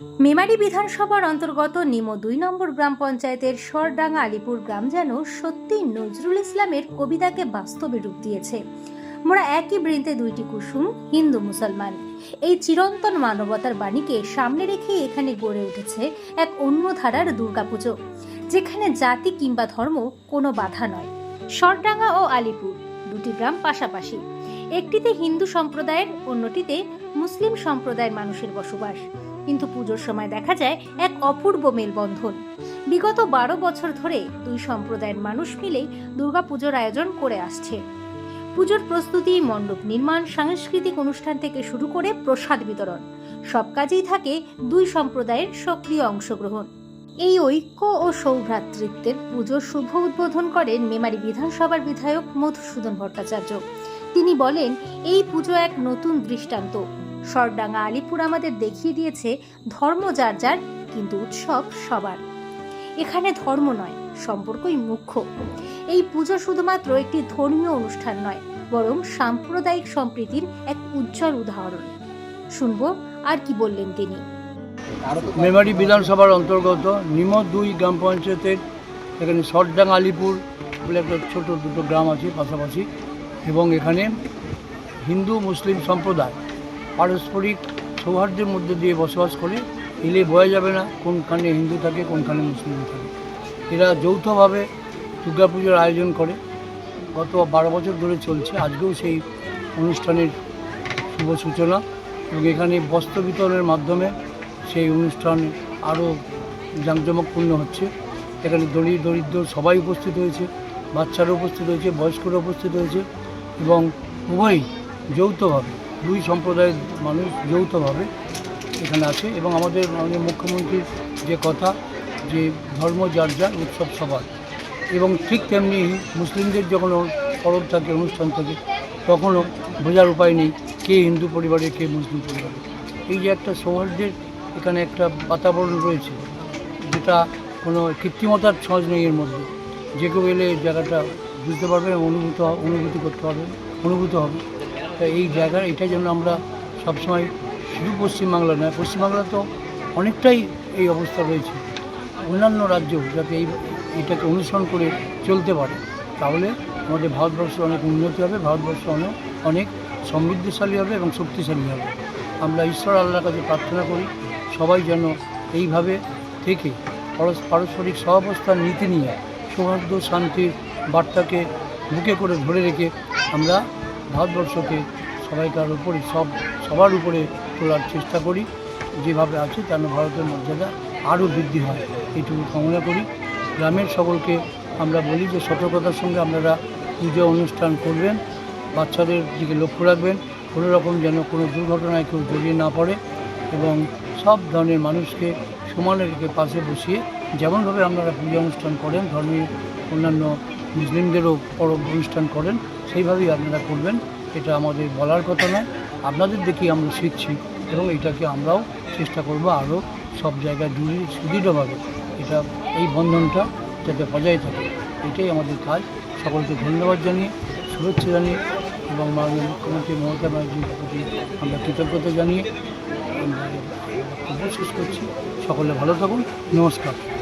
মেমারি বিধানসভার অন্তর্গত নিমো দুই নম্বর গ্রাম পঞ্চায়েতের সরডাঙ্গা আলিপুর গ্রাম যেন সত্যিই নজরুল ইসলামের কবিতাকে বাস্তবে রূপ দিয়েছে। মোরা একই বৃন্তে দুইটি কুসুম, হিন্দু মুসলমান। এই চিরন্তন মানবতার বাণীকে সামনে রেখে এখানে গড়ে উঠেছে এক অন্য ধারার দুর্গাপুজো, যেখানে জাতি কিংবা ধর্ম কোনো বাধা নয়। সরডাঙ্গা ও আলিপুর, দুটি গ্রাম পাশাপাশি। একটিতে হিন্দু সম্প্রদায়ের, অন্যটিতে মুসলিম সম্প্রদায়ের মানুষের বসবাস। কিন্তু পুজোর সময় দেখা যায় এক অপূর্ব মেলবন্ধন। বিগত বারো বছর ধরে দুই সম্প্রদায়ের মানুষ মিলেই দুর্গাপুজোর আয়োজন করে আসছে। পুজোর প্রস্তুতি, মণ্ডপ নির্মাণ, সাংস্কৃতিক অনুষ্ঠান থেকে শুরু করে প্রসাদ বিতরণ, সব কাজেই থাকে দুই সম্প্রদায়ের সক্রিয় অংশগ্রহণ। এই ঐক্য ও সৌভ্রাতৃত্বের পুজোর শুভ উদ্বোধন করেন মেমারি বিধানসভার বিধায়ক মধুসূদন ভট্টাচার্য। তিনি বলেন, এই পুজো এক নতুন দৃষ্টান্ত। সরডাঙ্গা আলিপুর আমাদের দেখিয়ে দিয়েছে ধর্ম যার যার, কিন্তু উৎসব সবার। এখানে ধর্ম নয়, সম্পর্কই মুখ্য। এই পুজো শুধুমাত্র একটি ধর্মীয় অনুষ্ঠান নয়, বরং সাম্প্রদায়িক সম্প্রীতির এক উজ্জ্বল উদাহরণ। শুনব, আর কি বললেন তিনি। মেমারি বিধানসভার অন্তর্গত নিম দুই গ্রাম পঞ্চায়েতের এখানে সরডাঙ্গা আলিপুর বলে একটা ছোটো দুটো গ্রাম আছে পাশাপাশি। এবং এখানে হিন্দু, মুসলিম সম্প্রদায় পারস্পরিক সৌহার্দ্যের মধ্যে দিয়ে বসবাস করে, এলে বোঝা যাবে না কোনখানে হিন্দু থাকে, কোনখানে মুসলিম থাকে। এরা যৌথভাবে দুর্গাপুজোর আয়োজন করে। গত বারো বছর ধরে চলছে। আজকেও সেই অনুষ্ঠানের শুভ সূচনা। এবং এখানে বস্ত্র বিতরণের মাধ্যমে সেই অনুষ্ঠান আরও জাঁকজমকপূর্ণ হচ্ছে। এখানে দরিদ্র দরিদ্র সবাই উপস্থিত হয়েছে। বাচ্চারা উপস্থিত হয়েছে, বয়স্করা উপস্থিত হয়েছে। এবং উভয়ই যৌথভাবে, দুই সম্প্রদায়ের মানুষ যৌথভাবে এখানে আছে এবং আমাদের মাননীয় মুখ্যমন্ত্রীর যে কথা যে ধর্ম যার যার উৎসব সবার। এবং ঠিক তেমনি মুসলিমদের যখন পরব থাকে, অনুষ্ঠান থাকে, তখনও বোঝার উপায় নেই কে হিন্দু পরিবারে, কে মুসলিম পরিবারে। এই যে একটা সৌহার্দ্যের এখানে একটা বাতাবরণ রয়েছে, যেটা কোনো কৃত্রিমতার ছজ নেই এর মধ্যে। যে কেউ এলে জায়গাটা বুঝতে পারবে অনুভূত অনুভূতি করতে পারবে অনুভূত হবে। তা এই জায়গা এটা যেন আমরা সবসময় শুধু পশ্চিমবাংলা নয়, পশ্চিমবাংলা তো অনেকটাই এই অবস্থা রয়েছে। অন্যান্য রাজ্য যাতে এই, এটাকে অনুসরণ করে চলতে পারে। তাহলে আমাদের ভারতবর্ষ অনেক উন্নতি হবে, ভারতবর্ষ অনেক অনেক সমৃদ্ধশালী হবে এবং শক্তিশালী হবে। আমরা ঈশ্বর আল্লাহর কাছে প্রার্থনা করি, সবাই যেন এইভাবে থেকে পারস্পরিক সহাবস্থার নীতি নিয়ে সৌহার্দ্য শান্তির বার্তাকে বুকে করে ধরে রেখে আমরা ভারতবর্ষকে সবাইকার উপরে, সব, সবার উপরে তোলার চেষ্টা করি। যেভাবে আছে যেন ভারতের মর্যাদা আরও বৃদ্ধি হয় এইটুকু কামনা করি। গ্রামের সকলকে আমরা বলি যে সতর্কতার সঙ্গে আপনারা পুজো অনুষ্ঠান করবেন, বাচ্চাদের দিকে লক্ষ্য রাখবেন, কোনো রকম যেন কোনো দুর্ঘটনায় কেউ জড়িয়ে না পড়ে এবং সব ধরনের মানুষকে সমানে রেখে পাশে বসিয়ে যেমনভাবে আপনারা পূজা অনুষ্ঠান করেন ধর্মের অন্যান্য মুসলিমদেরও পরব অনুষ্ঠান করেন, সেইভাবেই আপনারা করবেন। এটা আমাদের বলার কথা নয়। আপনাদের দেখেই আমরা শিখছি এবং এটাকে আমরাও চেষ্টা করব আরও সব জায়গায় দূরে সুদৃঢ়ভাবে। এটা এই বন্ধনটা যাতে বজায় থাকে। এটাই আমাদের কাজ। সকলকে ধন্যবাদ জানিয়ে, শুভেচ্ছা জানিয়ে এবং মাননীয় মুখ্যমন্ত্রী মমতা ব্যানার্জির প্রতি আমরা কৃতজ্ঞতা জানিয়ে শেষ করছি। সকলে ভালো থাকুন। নমস্কার।